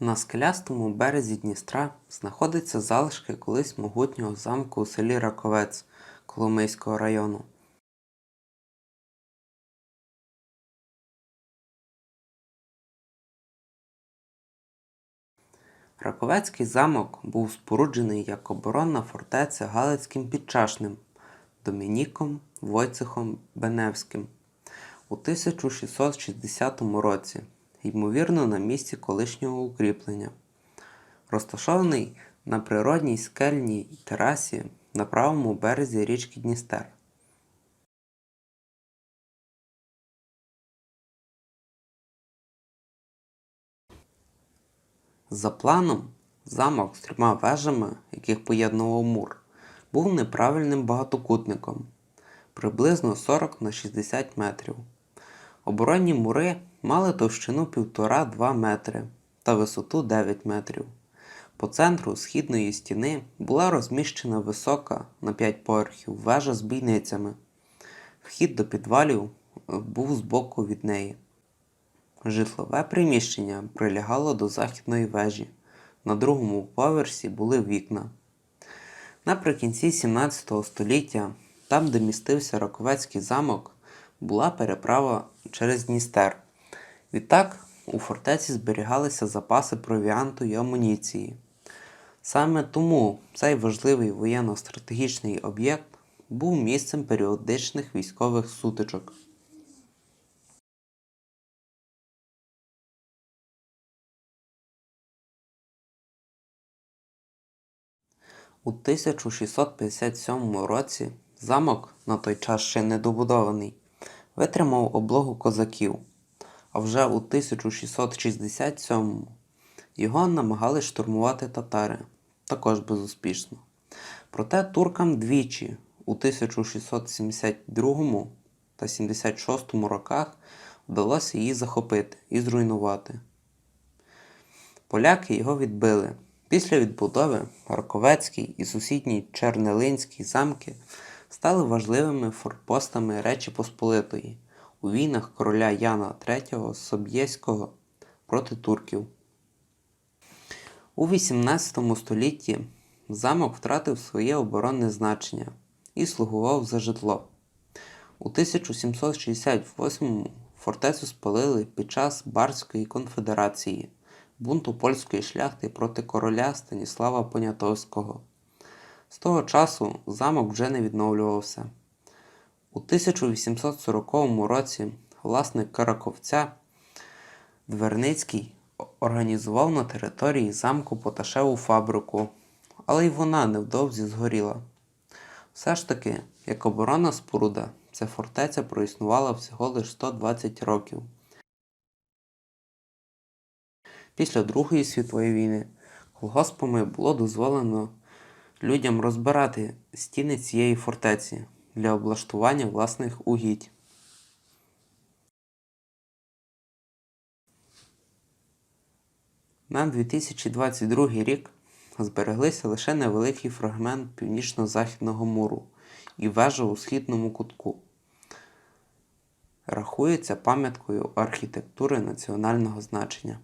На скелястому березі Дністра знаходяться залишки колись могутнього замку у селі Раковець Коломийського району. Раковецький замок був споруджений як оборонна фортеця Галицьким Підчашним Домініком Войцехом Беневським у 1660 році, ймовірно на місці колишнього укріплення. Розташований на природній скельній терасі на правому березі річки Дністер. За планом, замок з трьома вежами, яких поєднував мур, був неправильним багатокутником приблизно 40 на 60 метрів. Оборонні мури мали товщину 1,5-2 метри та висоту 9 метрів. По центру східної стіни була розміщена висока на 5 поверхів вежа з бійницями. Вхід до підвалів е, був збоку від неї. Житлове приміщення прилягало до західної вежі. На другому поверсі були вікна. Наприкінці 17 століття, там, де містився Раковецький замок, була переправа через Дністер. Відтак у фортеці зберігалися запаси провіанту і амуніції. Саме тому цей важливий воєнно-стратегічний об'єкт був місцем періодичних військових сутичок. У 1657 році замок, на той час ще недобудований, витримав облогу козаків, а вже у 1667 його намагались штурмувати татари, також безуспішно. Проте туркам двічі у 1672 та 76 роках вдалося її захопити і зруйнувати. Поляки його відбили. Після відбудови Раковецький і сусідній Чернелинський замки стали важливими форпостами Речі Посполитої у війнах короля Яна III Соб'єського проти турків. У XVIII столітті замок втратив своє оборонне значення і слугував за житло. У 1768 фортецю спалили під час Барської конфедерації бунту польської шляхти проти короля Станіслава Понятовського. З того часу замок вже не відновлювався. У 1840 році власник Караковця Дверницький організував на території замку Поташеву фабрику, але й вона невдовзі згоріла. Все ж таки, як оборонна споруда, ця фортеця проіснувала всього лише 120 років. Після Другої світової війни колгоспами було дозволено людям розбирати стіни цієї фортеці для облаштування власних угідь. На 2022 рік збереглися лише невеликий фрагмент північно-західного муру і вежа у східному кутку. Рахується пам'яткою архітектури національного значення.